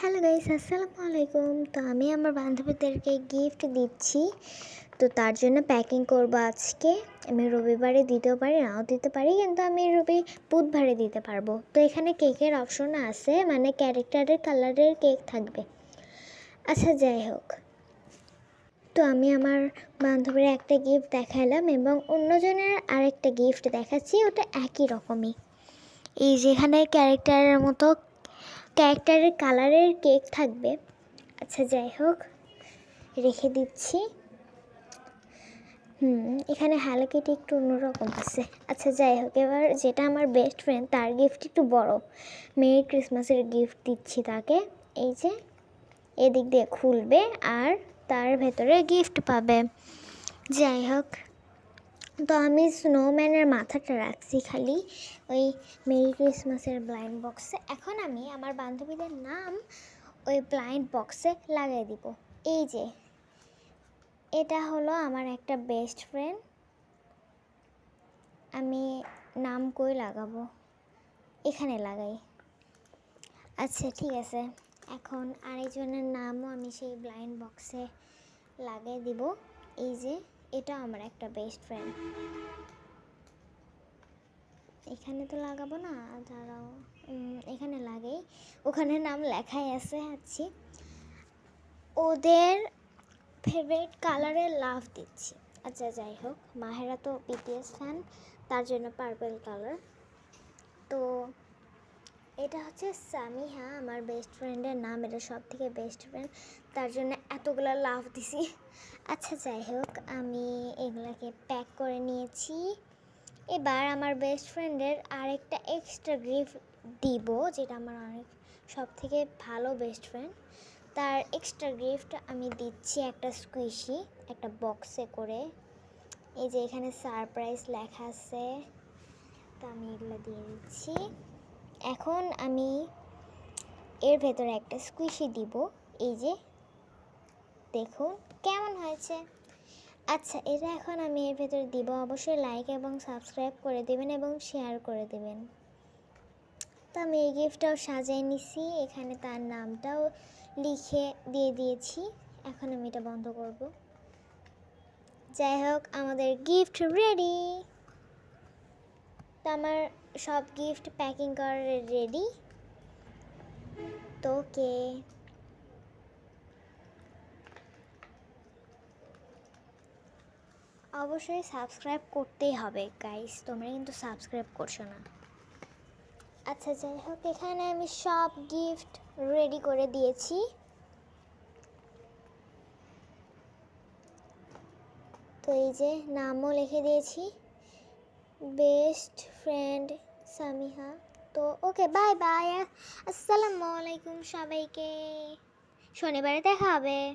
Hello guys আসসালামু আলাইকুম তো আমি আমার বান্ধবীদেরকে গিফট দিচ্ছি। তো তার জন্য প্যাকিং করব আজকে। আমি রবিবারে দিতেও পারি, নাও দিতে পারি, কিন্তু আমি রবি বুধবারে দিতে পারব। তো এখানে কেকের অপশন আছে মানে ক্যারেক্টারের কালারের কেক থাকবে। আচ্ছা যাই হোক। তো আমি আমার বান্ধবীর একটা গিফট দেখালাম এবং অন্যজনের আরেকটা গিফট দেখাচ্ছি, ওটা একই রকমই। এই যেখানে ক্যারেক্টারের মতো ক্যারেক্টারের কালারের কেক থাকবে। আচ্ছা যাই হোক, রেখে দিচ্ছি। হুম, এখানে হ্যালো কিটি একটু অন্যরকম আছে। আচ্ছা যাই হোক, এবার যেটা আমার বেস্ট ফ্রেন্ড তার গিফট একটু বড়। মেরি ক্রিসমাসের গিফট দিচ্ছি তাকে। এই যে, এদিক দিয়ে খুলবে আর তার ভেতরে গিফট পাবে। যাই হোক তো আমি স্নোম্যানের মাথাটা রাখছি খালি। ওই মেরি ক্রিসমাসের ব্লাইন্ড বক্সে এখন আমি আমার বান্ধবীদের নাম ওই ব্লাইন্ড বক্সে লাগিয়ে দিব। এই যে, এটা হলো আমার একটা বেস্ট ফ্রেন্ড আমি নাম কই লাগাবো? এখানে লাগাই। আচ্ছা ঠিক আছে। এখন আরেকজনের নামও আমি সেই ব্লাইন্ড বক্সে লাগিয়ে দিব। এই যে এটা আমার একটা বেস্ট ফ্রেন্ড এখানে তো লাগাবো না, দাঁড়াও। এখানে লাগাই। ওখানে নাম লেখাই আছে, আছি। ওদের ফেভারিট কালারের লাভ দিচ্ছি। আচ্ছা যাই হোক, মাহেরা তো বিটিএস ফ্যান তার জন্য পার্পল কালার তো এটা হচ্ছে সামিহা, আমার বেস্ট ফ্রেন্ডের নাম, এটা সব থেকে বেস্ট ফ্রেন্ড তার জন্য এতগুলো লাভ দিছি। আচ্ছা যাই হোক, আমি এগুলাকে প্যাক করে নিয়েছি। এবার আমার বেস্ট ফ্রেন্ডের আরেকটা এক্সট্রা গিফট দিব, যেটা আমার অনেক সব থেকে ভালো বেস্ট ফ্রেন্ড তার এক্সট্রা গিফট আমি দিচ্ছি একটা স্কুইশি একটা বক্সে করে। এই যে এখানে সারপ্রাইজ লেখা আছে, তা আমি এগুলো দিয়ে দিচ্ছি। এখন আমি এর ভেতরে একটা স্কুইশি দিব। এই যে, দেখুন কেমন হয়েছে। আচ্ছা এটা এখন আমি এর ভেতরে দিব। অবশ্যই লাইক এবং সাবস্ক্রাইব করে দেবেন এবং শেয়ার করে দেবেন। তো আমি এই গিফটটাও সাজিয়ে নিছি। এখানে তার নামটাও লিখে দিয়ে দিয়েছি। এখন আমি এটা বন্ধ করব। যাই হোক, আমাদের গিফট রেডি তো আমার সব গিফট প্যাকিং করার রেডি তো ওকে অবশ্যই সাবস্ক্রাইব করতেই হবে গাইস তোমরা কিন্তু সাবস্ক্রাইব করছ না। আচ্ছা যাই হোক, এখানে আমি সব গিফট রেডি করে দিয়েছি। তো এই যে নামও লিখে দিয়েছি। বেস্ট ফ্রেন্ড সামিহা তো ওকে বাই বাই আসসালামু আলাইকুম সবাইকে। শনিবারে দেখা হবে।